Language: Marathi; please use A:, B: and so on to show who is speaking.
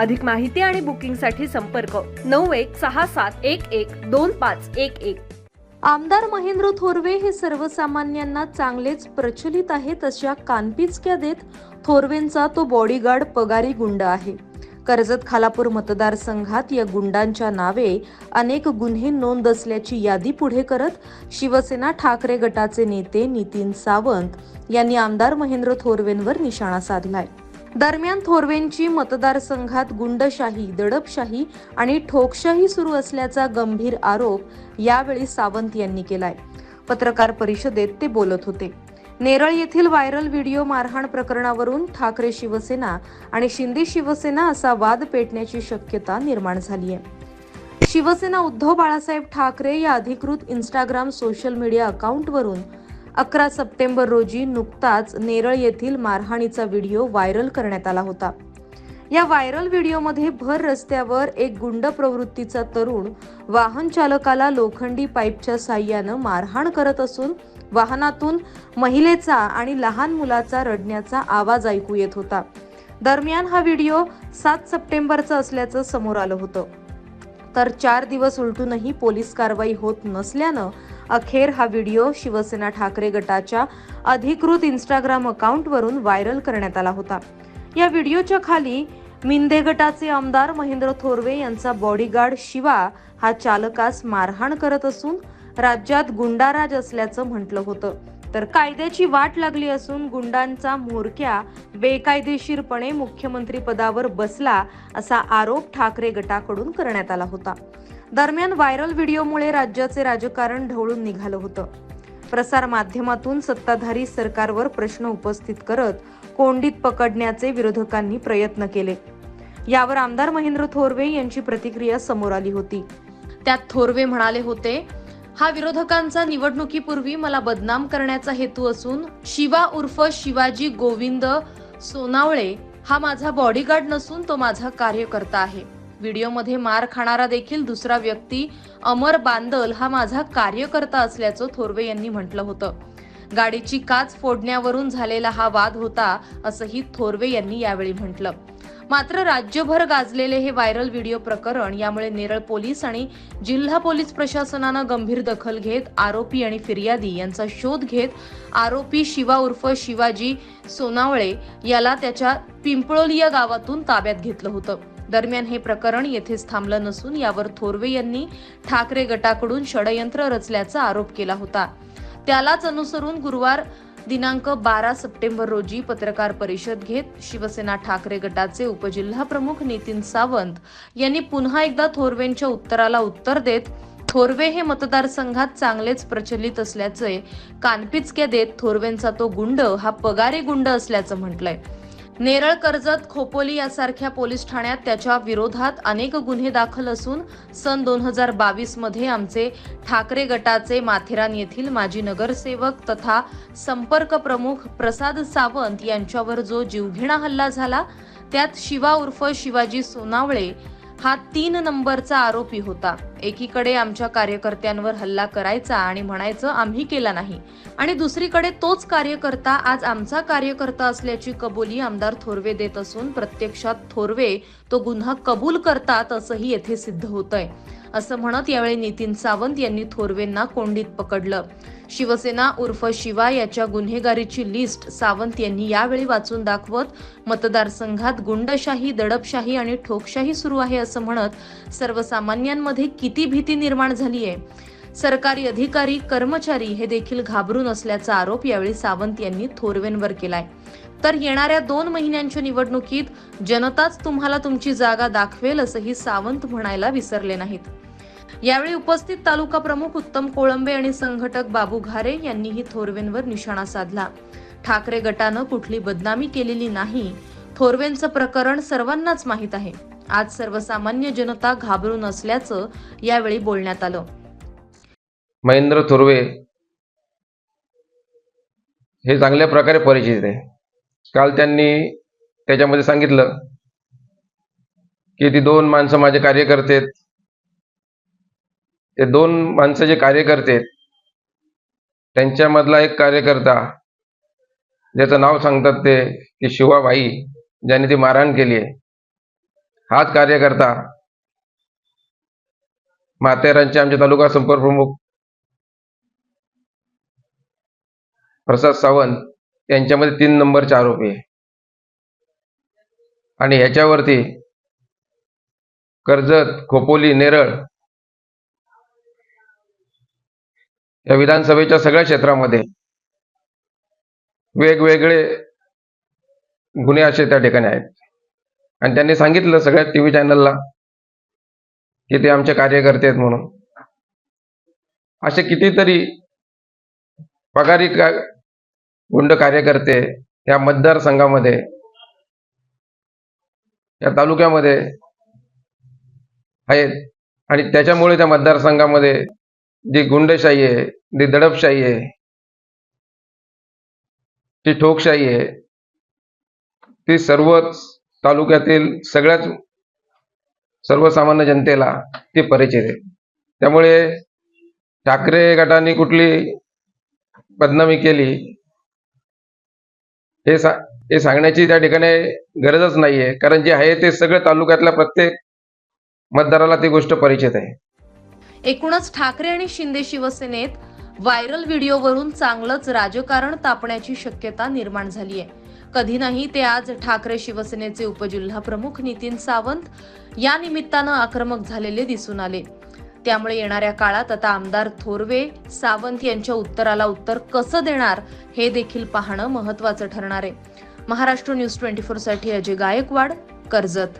A: अधिक माहिती आणि बुकिंगसाठी संपर्क नऊ एक सहा सात एक एक दोन पाच एक एक.
B: आमदार महेंद्र थोरवे हे सर्वसामान्यांना चांगलेच प्रचलित आहेत अशा कानपिचक्या देत थोरवेंचा तो बॉडीगार्ड पगारी गुंड आहे. कर्जत खालापूर मतदारसंघात या गुंडांच्या नावे अनेक गुन्हे नोंद असल्याची यादी पुढे करत शिवसेना ठाकरे गटाचे नेते नितीन सावंत यांनी आमदार महेंद्र थोरवेंवर निशाणा साधलाय. दरम्यान थोरवेंची मतदारसंघात गुंडशाही दडपशाही आणि ठोकशाही सुरू असल्याचा गंभीर आरोप यावेळी सावंत यांनी केलाय. पत्रकार परिषदेत ते बोलत होते. नेरळ येथील व्हायरल व्हिडिओ मारहाण प्रकरणावरून ठाकरे शिवसेना आणि शिंदे शिवसेना असा वाद पेटण्याची शक्यता निर्माण झाली आहे शिवसेना उद्धव बाळासाहेब ठाकरे या अधिकृत इंस्टाग्राम सोशल मीडिया अकाउंटवरून अकरा सप्टेंबर रोजी नुकताच नेरळ येथील मारहाणीचा व्हिडिओ व्हायरल करण्यात आला होता. या व्हायरल व्हिडिओमध्ये भर रस्त्यावर एक गुंड प्रवृत्तीचा तरुण वाहन चालकाला लोखंडी पाईपच्या साह्यानं मारहाण करत असून वाहनातून महिलेचा आणि लहान मुलाचा रडण्याचा आवाज ऐकू येत होता. दरम्यान हा व्हिडिओ सात सप्टेंबरचा असल्याचं समोर आलं होतं. तर चार दिवस उलटूनही पोलीस कारवाई होत नसल्यानं अखेर हा व्हिडिओ शिवसेना ठाकरे गटाच्या अधिकृत इंस्टाग्राम अकाउंटवरून व्हायरल करण्यात आला होता. या व्हिडिओच्या खाली मिंदे गटाचे आमदार महेंद्र थोरवे यांचा बॉडीगार्ड शिवा हा चालकास मारहाण करत असून राज्यात गुंडाराज असल्याचं म्हटलं होतं. तर कायद्याची वाट लागली असून गुंडांचा म्होरक्या बेकायदेशीरपणे मुख्यमंत्री पदावर बसला असा आरोप ठाकरे गटाकडून करण्यात आला होता. दरम्यान व्हायरल व्हिडिओमुळे राज्याचे राजकारण ढवळून निघालं होतं. प्रसार माध्यमातून सत्ताधारी सरकारवर प्रश्न उपस्थित करत कोंडीत पकडण्याचे विरोधकांनी प्रयत्न केले. यावर आमदार महेंद्र थोरवे यांची प्रतिक्रिया समोर आली होती. त्यात थोरवे म्हणाले होते हा विरोधकांचा निवडणुकीपूर्वी मला बदनाम करण्याचा हेतू असून शिवा उर्फ शिवाजी गोविंद सोनावळे हा माझा बॉडीगार्ड नसून तो माझा कार्यकर्ता आहे. व्हिडिओमध्ये मार खाणारा देखील दुसरा व्यक्ती अमर बांदल हा माझा कार्यकर्ता असल्याचं थोरवे यांनी म्हटलं होतं. गाडीची काच फोडण्यावरून झालेला हा वाद होता असंही थोरवे यांनी यावेळी म्हटलं. मात्र राज्यभर गाजलेले हे व्हायरल व्हिडिओ प्रकरण यामुळे नेरळ पोलीस आणि जिल्हा पोलीस प्रशासनानं गंभीर दखल घेत आरोपी आणि फिर्यादी यांचा शोध घेत आरोपी शिवा उर्फ शिवाजी सोनावळे याला त्याच्या पिंपळोली या गावातून ताब्यात घेतलं होतं. दरम्यान हे प्रकरण येथेच थांबलं नसून यावर थोरवे यांनी ठाकरे गटाकडून षडयंत्र रचल्याचा आरोप केला होता. त्यालाच अनुसरून गुरुवार दिनांक बारा सप्टेंबर रोजी पत्रकार परिषद घेत शिवसेना ठाकरे गटाचे उपजिल्हा प्रमुख नितीन सावंत यांनी पुन्हा एकदा थोरवेंच्या उत्तराला उत्तर देत थोरवे हे मतदारसंघात चांगलेच प्रचलित असल्याचे कानपिचक्या देत थोरवेंचा तो गुंड हा पगारी गुंड असल्याचं म्हटलंय. नेरळ कर्जत खोपोली यासारख्या पोलीस ठाण्यात त्याच्या विरोधात अनेक गुन्हे दाखल असून सन दोन हजार बावीसमध्ये आमचे ठाकरे गटाचे माथेरान येथील माजी नगरसेवक तथा संपर्क प्रमुख प्रसाद सावंत यांच्यावर जो जीवघेणा हल्ला झाला त्यात शिवा उर्फ शिवाजी सोनावळे हा तीन नंबरचा आरोपी होता. एकीकडे आमच्या कार्यकर्त्यांवर हल्ला करायचा आणि म्हणायचं आम्ही केला नाही. आणि दुसरीकडे तोच कार्यकर्ता आज आमचा कार्यकर्ता असल्याची कबुली आमदार थोरवे देत असून प्रत्यक्षात थोरवे तो गुन्हा कबूल करतात असंही येथे सिद्ध होतंय. असं म्हणत यावेळी नितीन सावंत यांनी थोरवेंना कोंडीत पकडलं. शिवसेना उर्फ शिवा याच्या गुन्हेगारीची लिस्ट सावंत यांनी यावेळी वाचून दाखवत मतदारसंघात गुंडशाही दडपशाही आणि ठोकशाही सुरू आहे असं म्हणत सर्वसामान्यांमध्ये किती भीती निर्माण झाली आहे सरकारी अधिकारी कर्मचारी हे देखील घाबरून असल्याचा आरोप यावेळी सावंत यांनी थोरवेंवर केलाय. तर येणाऱ्या दोन महिन्यांच्या निवडणुकीत जनताच तुम्हाला तुमची जागा दाखवेल असंही सावंत म्हणायला विसरले नाहीत. यावेळी उपस्थित तालुका प्रमुख उत्तम कोळंबे आणि संघटक बाबू घारे यांनीही थोरवेंवर निशाणा साधला. ठाकरे गटानं कुठली बदनामी केलेली नाही थोरवेंचं प्रकरण सर्वांनाच माहीत आहे. आज सर्वसामान्य जनता घाबरून असल्याचं यावेळी बोलण्यात आलं.
C: महेंद्र थोरवे हे चांगल्या प्रकारे परिचित आहे. काल त्यांनी त्याच्यामध्ये सांगितलं की ती दोन माणसं माझे कार्यकर्ते आहेत. ते दोन माणसं जे कार्यकर्ते त्यांच्यामधला एक कार्यकर्ता ज्याचं नाव सांगतात ते की शिवाबाई ज्याने ती मारहाण केली आहे. हाच कार्यकर्ता माथेरानचे आमचे तालुका संपर्क प्रमुख प्रसाद सावंत यांच्यामध्ये तीन नंबरचे आरोपी आहे. आणि ह्याच्यावरती कर्जत खोपोली नेरळ या विधानसभेच्या सगळ्या क्षेत्रामध्ये वेगवेगळे गुन्हे असे त्या ठिकाणी आहेत. आणि त्यांनी सांगितलं सगळ्या टी व्ही चॅनलला की ते आमचे कार्यकर्ते आहेत म्हणून. असे कितीतरी पगारी का गुंड कार्यकर्ते या मतदारसंघामध्ये या तालुक्यामध्ये आहेत. आणि त्याच्यामुळे त्या मतदारसंघामध्ये जी गुंडशाही आहे जी दडपशाही आहे जी ठोकशाही आहे ती सर्वच तालुक्यातील सगळ्याच सर्वसामान्य जनतेला ती परिचित आहे. त्यामुळे ठाकरे गटाने कुठली बदनामी केली हे सा हे सांगण्याची त्या ठिकाणी गरजच नाहीये. कारण जे आहे ते सगळं तालुक्यातल्या प्रत्येक मतदाराला ती गोष्ट परिचित आहे.
B: एकूणच ठाकरे आणि शिंदे शिवसेनेत व्हायरल व्हिडिओवरून चांगलंच राजकारण तापण्याची शक्यता निर्माण झाली आहे. कधी नाही ते आज ठाकरे शिवसेनेचे उपजिल्हा प्रमुख नितीन सावंत या निमित्तानं आक्रमक झालेले दिसून आले. त्यामुळे येणाऱ्या काळात आता आमदार थोरवे सावंत यांच्या उत्तराला उत्तर कसं देणार हे देखील पाहणं महत्वाचं ठरणार आहे. महाराष्ट्र न्यूज ट्वेंटी साठी अजय गायकवाड कर्जत.